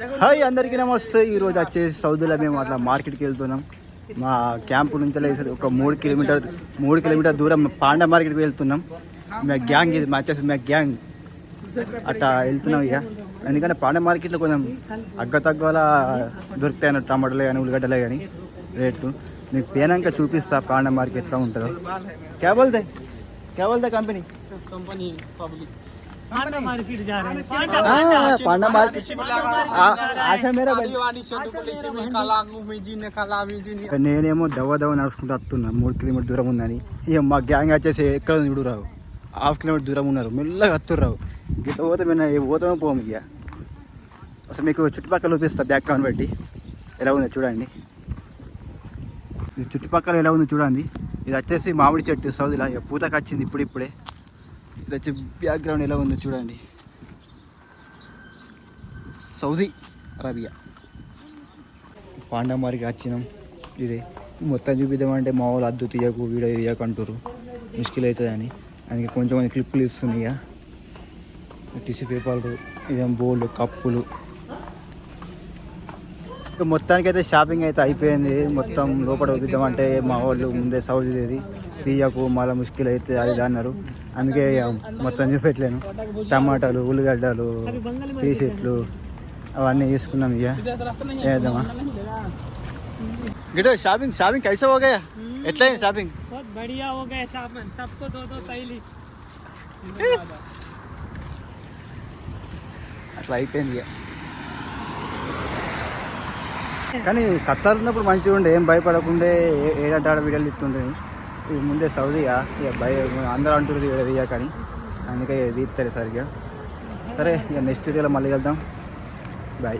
Hi అందరికీ నమస్తే. ఈరోజు వచ్చేసి సౌదీలో మేము అట్లా మార్కెట్కి వెళ్తున్నాం. మా క్యాంపు నుంచి ఒక మూడు కిలోమీటర్ మూడు కిలోమీటర్ దూరం పాండ మార్కెట్కి వెళ్తున్నాం. మా గ్యాంగ్ ఇది మా వచ్చేసి మా గ్యాంగ్. అట్లా వెళ్తున్నాం ఇక. ఎందుకంటే పాండ మార్కెట్లో కొంచెం అగ్గ తగ్గలా దొరుకుతాయి టమాటోలే కానీ ఉల్లిగడ్డలే కానీ రేట్లు మీకు పేనాక చూపిస్తా పాండ మార్కెట్లో ఉంటుందో. కేవల్దే కేవల్దే కంపెనీ. Company public. నేనేమో దవ్వ దవ్వ నడుచుకుంటూ వస్తున్నా మూడు కిలోమీటర్ దూరం ఉందని ఇక మా గ్యాంగ్ వచ్చేసి ఎక్కడ చూడు రావు హాఫ్ కిలోమీటర్ దూరం ఉన్నారు మెల్లగా వస్తుర్రావు గిట్ట పోతే మేము పోతామో పోము ఇక అసలు మీకు చుట్టుపక్కల చూపిస్తా బ్యాక్ కౌంట్ బట్టి ఎలా ఉందో చూడండి ఇది చుట్టుపక్కల ఎలా ఉందో చూడండి ఇది వచ్చేసి మామిడి చెట్టు సౌదిలా ఇక పూతకు వచ్చింది ఇప్పుడిప్పుడే ఇది వచ్చి బ్యాక్గ్రౌండ్ ఎలా ఉందో చూడండి. Saudi Arabia. పాండమారికి వచ్చినాం ఇది. మొత్తం చూపిద్దామంటే మా వాళ్ళు అద్దు తీయకు వీడియో తీయకు అంటారు ముష్కిల్ అవుతుంది అని అందుకే కొంచెం కొంచెం క్లిప్పులు ఇస్తున్నాయి ఇక. టిష్యూ పేపర్లు ఇదేం బోళ్ళు కప్పులు. మొత్తానికి మొత్తానికైతే షాపింగ్ అయితే అయిపోయింది. మొత్తం లోపల చూద్దామంటే మా వాళ్ళు ముందే సౌదీది తీయకు మళ్ళీ ముష్కిల్ అయితే అది అన్నారు. అందుకే మొత్తం చూపెట్టలేను. టమాటాలు ఉల్లిగడ్డలు పీసెట్లు అవన్నీ తీసుకున్నాం ఇక. వేద్దామా గిడో షాపింగ్ షాపింగ్ కైసా ఓకే? ఎట్లయింది షాపింగ్? అట్లా అయిపోయింది ఇక. కానీ కత్తారు ఉన్నప్పుడు మంచిగా ఉండే ఏం భయపడకుండా ఏడాడ వీడియోలు ఇస్తుండే. ఇది ముందే సౌదీగా ఇక భయ అందరూ అంటుంది ఇయ్యా కానీ. అందుకే తీస్తారు సరిగ్గా. సరే ఇక నెక్స్ట్ వీడియోలో మళ్ళీ వెళ్దాం బాయ్